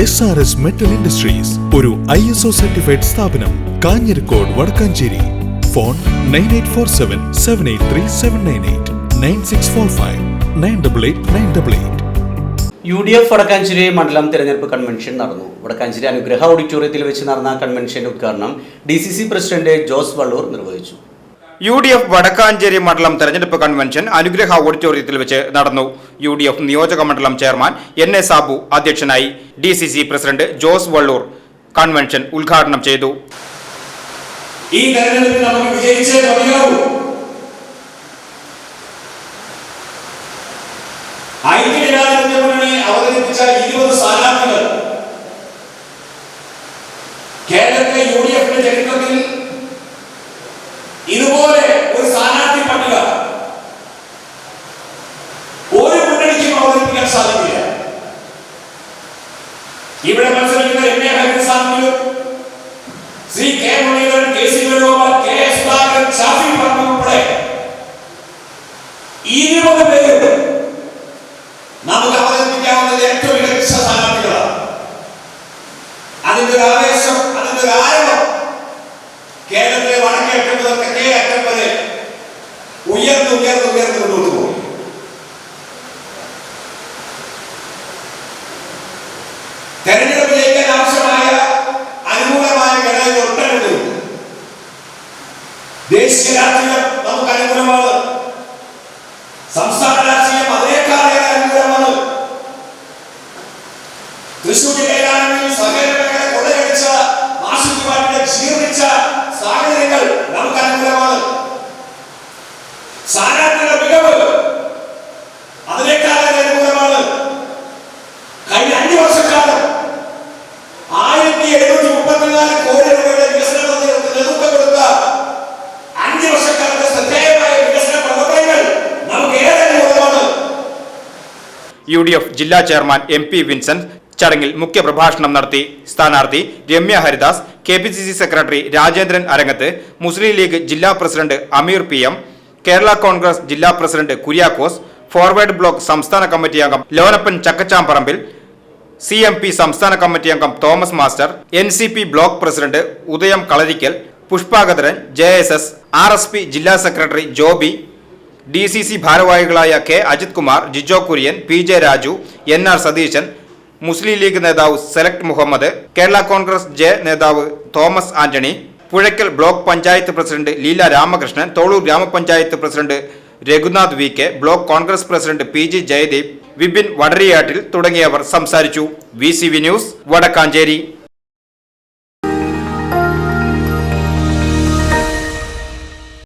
S R S metal industries ഒരു I S O certified സ്ഥാപനം Kanjirakode Vadakkanchery. Phone nine eight four seven seven eight three seven nine eight nine six four five nine double eight nine double eight U D F Vadakkanchery മണ്ഡലം തിരഞ്ഞെടുപ്പ് convention നടന്നു. വടക്കാഞ്ചേരി അനുഗ്രഹ ഓഡിറ്റോറിയത്തിൽ വെച്ച് നടന്ന convention ഉദ്ഘാടനം D C C president Jose Vallur നിർവഹിച്ചു. U D F Vadakkanchery മണ്ഡലം തെരഞ്ഞെടുപ്പ് കൺവെൻഷൻ അനുഗ്രഹ ഓഡിറ്റോറിയത്തിൽ വെച്ച് നടന്നു. യു ഡി എഫ് നിയോജക മണ്ഡലം ചെയർമാൻ എൻ എ സാബു അധ്യക്ഷനായി D C C president Jose Vallur convention ഉദ്ഘാടനം ചെയ്തു. ഈ കേരളത്തിലെ യു ഡി എഫിന്റെ ചരിത്രത്തിൽ ഇവിടെ മത്സരിക്കുന്ന M A ഹരിസാമിലും Sri K Muraleedharan K C Venugopal K S Sudhakaran Shafi പറഞ്ഞു ഉൾപ്പെടെ ഇരുപത് പേര് നമുക്ക് അവതരിപ്പിക്കാവുന്നത് ഏറ്റവും മികച്ച സ്ഥാനാർത്ഥികളാണ്. അതിന്റെ ഒരു ആവേശം അതിന്റെ ഒരു ആരവം കേരളത്തിലെ വടക്കേ അറ്റം മുതൽ തെക്കേ അറ്റം വരെ ഉയർന്ന് ഉയർന്ന് ദേശീയ രാഷ്ട്രീയം നമുക്ക് അനുകൂലമാണ് സംസ്ഥാന രാഷ്ട്രീയം അതിനേക്കാളേറെ അനുകൂലമാണ് തൃശൂർ ജില്ലയിലാണെങ്കിൽ സഹകരണ മേഖല കൊള്ളയടിച്ച ആശുപത്രിമാരുടെ ജീർണിച്ച സാഹചര്യങ്ങൾ നമുക്ക് അനുകൂലമാണ് യു ഡി എഫ് ജില്ലാ ചെയർമാൻ എം പി വിൻസെന്റ് ചടങ്ങിൽ മുഖ്യപ്രഭാഷണം നടത്തി സ്ഥാനാർത്ഥി Ramya Haridas K P C C secretary Rajendran Arangath Muslim League ജില്ലാ president Ameer P M Kerala Congress ജില്ലാ പ്രസിഡന്റ് കുര്യാക്കോസ് ഫോർവേഡ് ബ്ലോക്ക് സംസ്ഥാന കമ്മിറ്റി അംഗം Lonappan Chakkachamparambil C M P സംസ്ഥാന കമ്മിറ്റി അംഗം Thomas master N C P block president Udayam Kalarikkal Pushpakatharan J S S R S P ജില്ലാ secretary Joby D C C ഭാരവാഹികളായ K. Ajith Kumar Jijo Kurian P. J. Raju N. R. Satheesan Muslim League നേതാവ് select Muhammad Kerala Congress J. നേതാവ് Thomas Antony Puzhakkal block panchayat president Leela Ramakrishnan Tholur ഗ്രാമപഞ്ചായത്ത് president Raghunath V. K. Block Congress president P. G. Jayadeep Vipin Vadariyattil തുടങ്ങിയവർ സംസാരിച്ചു. V. C. V. News Vadakkanchery.